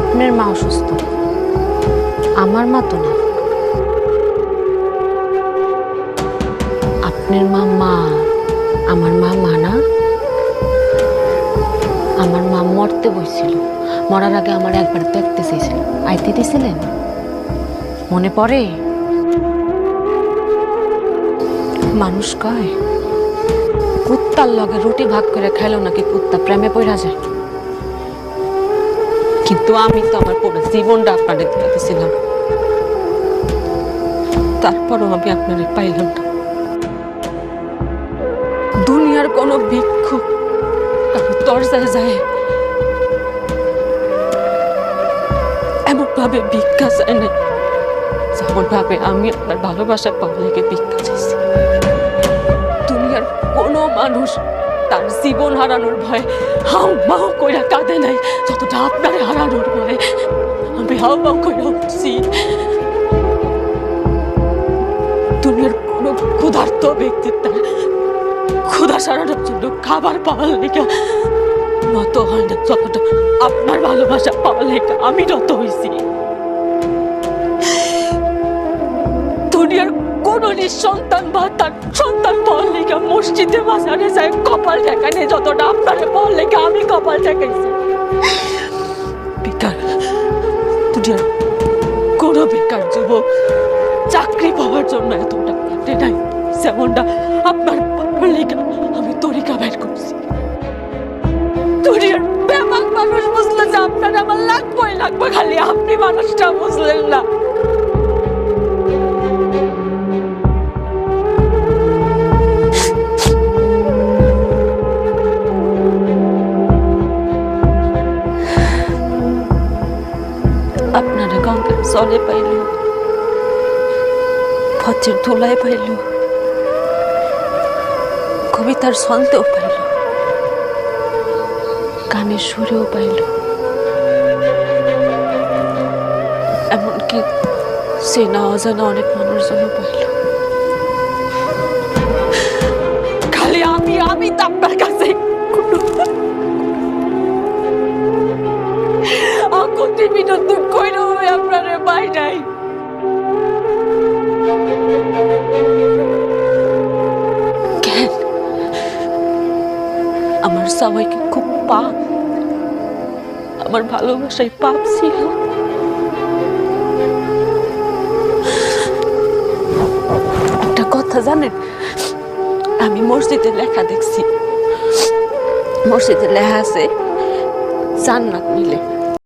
আপনার মা অসুস্থ। আমার মা তো না। আপনার মা মা, আমার মা মা না। আমার মা মরতে বসছিল মরার আগে আমার একবার দেখতে চেয়েছিল। আইতে দিয়েছিলেন? মনে পড়ে? মানুষ কয়, কুত্তার লগে রুটি ভাগ করে খাইলো নাকি কুত্তা প্রেমে পড়া যায়। কিন্তু আমি তো আমার পুরো জীবনটা আপনাদের দিতেছিলাম তারপরও আমি আপনারে পাইলাম না। দুনিয়ার কোনো ভিক্ষুক কারও দরজায় যায়। এমন ভিক্ষা চায় না যেমন ভাবে আমি আপনার ভালোবাসা লেগে ভিক্ষা চাইছি। দুনিয়ার কোনো মানুষ জীবন হারানোর ভয়ে হাউ মাউ কইরা কাঁদে নাই, যতটা আপনারে হারানোর ভয়ে। আমি হাউ মাউ কইরা উঠছি। দুনিয়ার কোনো ক্ষুধার্ত ব্যক্তির তার ক্ষুধা সারানোর জন্য খাবার পাওয়ার লেগে নত হয় না, যতটা আপনার ভালোবাসা পাওয়ার লেখা আমি নত হয়েছি দুনিয়ার কোন নিঃসন্তান বা তার সন্তান পাওয়ার লেগে মসজিদে বাজারে যায়, কপাল ঠেকানে যতটা আপনারে পাওয়ার লেগে, আমি কপাল ঠেকাইছি বেকার দুনিয়ার কোন বেকার যুবক, চাকরি পাওয়ার জন্য এতটা কাটে নাই, যেমনটা আপনার পাওয়ার লেগে আমি তরিকা বের করছি। দুনিয়ার ব্যাপক মানুষ বুঝলো যে আপনার আমার লাগবই লাগবে, খালি আপনি মানুষটা বুঝলেন না। আপনার গঙ্গার জলে পাইল ফচের ধুলায় পাইল, কবিতার ছন্দেও পাইল, গানের সুরেও পাইল। এমনকি চেনা অজানা অনেক মানুষজনও পাইল। খালি আমি আমি তো আপনার কাছে আমার সবাইকে খুব পাপ আমার ভালোবাসায় পাপ ছিল। একটা কথা জানেন, আমি মসজিদে লেখা দেখছি। মসজিদে লেখা আছে, জান্নাত মিলে।